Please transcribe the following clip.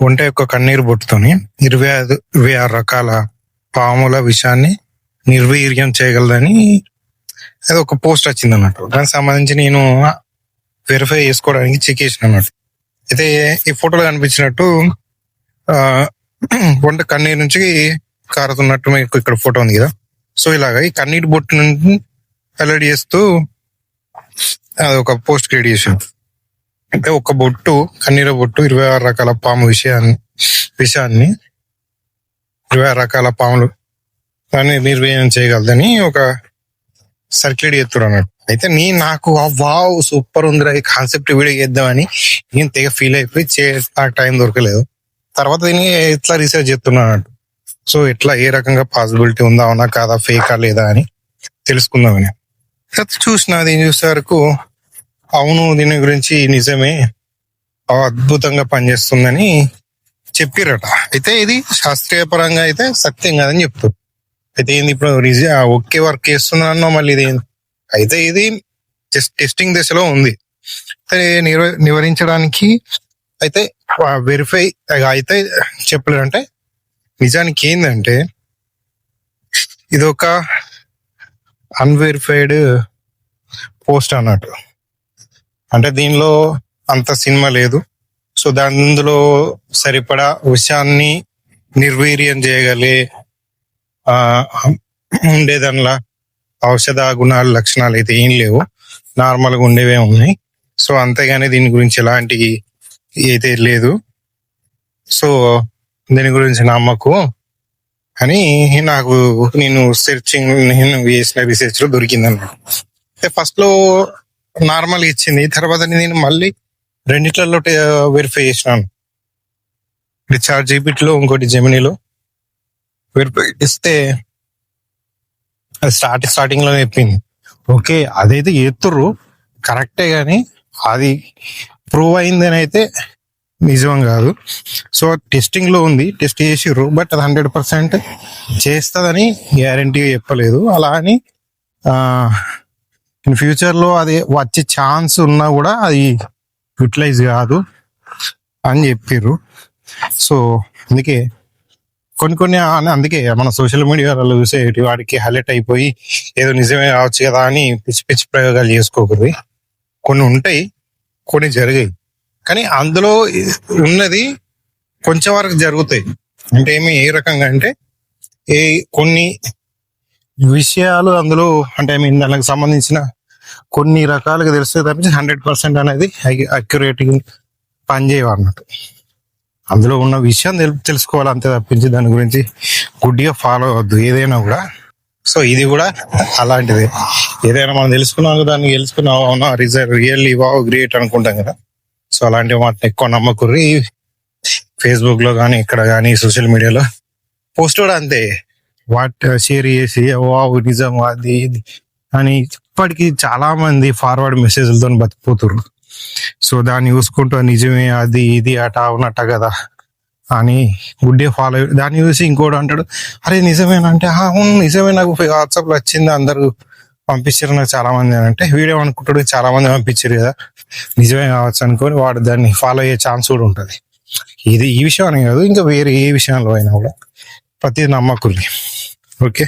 ఒంట యొక్క కన్నీరు బొట్టుతోని ఇరవై ఐదు ఇరవై ఆరు రకాల పాముల విషయాన్ని నిర్వీర్యం చేయగలదని అది ఒక పోస్ట్ వచ్చింది అన్నట్టు దానికి సంబంధించి నేను వెరిఫై చేసుకోవడానికి చెక్ చేసిన అన్నట్టు అయితే ఈ ఫోటోలో కనిపించినట్టు ఆ, కన్నీరు నుంచి కారుతున్నట్టు మీకు ఇక్కడ ఫోటో ఉంది కదా. సో ఇలాగా ఈ కన్నీటి బొట్టు నుంచి వెల్లడి చేస్తూ అది ఒక పోస్ట్ క్రియేట్ చేసాను అంటే ఒక బొట్టు కన్నీర బొట్టు ఇరవై ఆరు రకాల పాము విషయాన్ని విషయాన్ని ఇరవై ఆరు రకాల పాములు దాన్ని నిర్వహణ చేయగలదని ఒక సర్క్యులేట్ చేస్తున్నారు అన్నట్టు అయితే నీ నాకు వావ్ సూపర్ ఉందిరా ఈ కాన్సెప్ట్ వీడియో చేద్దామని నేను తెగ ఫీల్ అయిపోయి చే నాకు టైం దొరకలేదు. తర్వాత దీన్ని ఎట్లా రీసెర్చ్ చేస్తున్నాను అన్నట్టు సో ఎట్లా ఏ రకంగా పాసిబిలిటీ ఉందా అవునా కాదా ఫేకా లేదా అని తెలుసుకుందామని. చూసిన దీన్ని చూసే వరకు అవును దీని గురించి నిజమే. అద్భుతంగా పనిచేస్తుందని చెప్పిరట. అయితే ఇది శాస్త్రీయ పరంగా అయితే సత్యం కాదని చెప్తారు అయితే ఏంది ఇప్పుడు రిజ- ఆ ఒకే వర్క్ చేస్తున్నానో మళ్ళీ ఇది ఏంది? అయితే ఇది జస్ట్ టెస్టింగ్ దశలో ఉంది. అయితే నిర్వ- నివారించడానికి అయితే వెరిఫై అయితే చెప్పలేదంటే నిజానికి ఏంటంటే ఇది ఒక అన్వెరిఫైడ్ పోస్ట్ అన్నట్టు. అంటే దీనిలో అంత సినిమా లేదు. సో దాని అందులో సరిపడా విషయాన్ని నిర్వీర్యం చేయగలే ఉండే ఉండేదన్లా ఔషధ గుణాలు లక్షణాలు అయితే ఏం లేవు. నార్మల్గా ఉండేవే ఉన్నాయి. సో అంతేగాని దీని గురించి ఎలాంటి అయితే లేదు. సో దీని గురించి నమ్మకు అని నాకు నేను సెర్చింగ్ నేను చేసిన రీసెర్చ్లో లో దొరికింది అన్నమాట నార్మల్ ఇచ్చింది. తర్వాత నేను మళ్ళీ రెండిట్లలో వెరిఫై చేసినాను. చార్ట్ జీబీటీలో ఇంకోటి జెమినీలో వెరిఫై ఇస్తే అది స్టార్ట్ స్టార్టింగ్లో చెప్పింది. ఓకే అదైతే ఎత్తురు కరెక్టే కానీ అది ప్రూవ్ అయిందని అయితే నిజం కాదు. సో టెస్టింగ్లో ఉంది. టెస్ట్ చేసిర్రు బట్ అది హండ్రెడ్ పర్సెంట్ చేస్తుందని గ్యారంటీ చెప్పలేదు. అలా అని ఇన్ ఫ్యూచర్లో అది వచ్చే ఛాన్స్ ఉన్నా కూడా అది యూటిలైజ్ కాదు అని చెప్పిర్రు. సో అందుకే కొన్ని కొన్ని అందుకే మన సోషల్ మీడియాలో చూసే వాడికి హైలైట్ అయిపోయి ఏదో నిజమే కావచ్చు కదా అని పిచ్చి పిచ్చి ప్రయోగాలు చేసుకోకూడదు. కొన్ని ఉంటాయి కొన్ని జరిగాయి. కానీ అందులో ఉన్నది కొంచెం వరకు జరుగుతాయి. అంటే ఏమి ఏ రకంగా అంటే ఏ కొన్ని విషయాలు అందులో అంటే ఐ మీన్ దానికి సంబంధించిన కొన్ని రకాలుగా తెలిస్తే తప్పించి హండ్రెడ్ పర్సెంట్ అనేది అక్యురేట్ పనిచేయవు అన్నట్టు అందులో ఉన్న విషయం తెలు- తెలుసుకోవాలి అంతే తప్పించి దాని గురించి గుడ్డిగా ఫాలో అవ్వద్దు ఏదైనా కూడా. సో ఇది కూడా అలాంటిది. ఏదైనా మనం తెలుసుకున్నాం దాన్ని తెలుసుకున్నాం అవునా రిజర్వ్ రియల్లీ వావ్ గ్రేట్ అనుకుంటాం కదా. సో అలాంటివి వాటిని ఎక్కువ నమ్మకుర్రి. ఫేస్బుక్లో కానీ ఇక్కడ కానీ సోషల్ మీడియాలో పోస్ట్ కూడా అంతే. వాట్ షేర్ చేసి వావ్ నిజం అది ఇది అని ఇప్పటికీ చాలా మంది ఫార్వర్డ్ మెసేజ్లతో బతిపోతున్నారు సో దాన్ని చూసుకుంటూ నిజమే అది ఇది అట అవునట కదా అని గుడ్డే ఫాలో దాన్ని చూసి ఇంకోటి అంటాడు అరే నిజమేనంటే "ఆ, అవును నిజమే నాకు వాట్సాప్లో వచ్చింది అందరూ పంపించారు నాకు చాలా మంది అని అంటే వీడియో అనుకుంటాడు చాలా మంది పంపించారు కదా. నిజమే కావచ్చు అనుకొని వాడు దాన్ని ఫాలో అయ్యే ఛాన్స్ కూడా ఉంటుంది. ఇది ఈ విషయం అని కాదు ఇంకా వేరే ఏ విషయంలో అయినా కూడా ప్రతి నమ్మకుల్ని. ఓకే?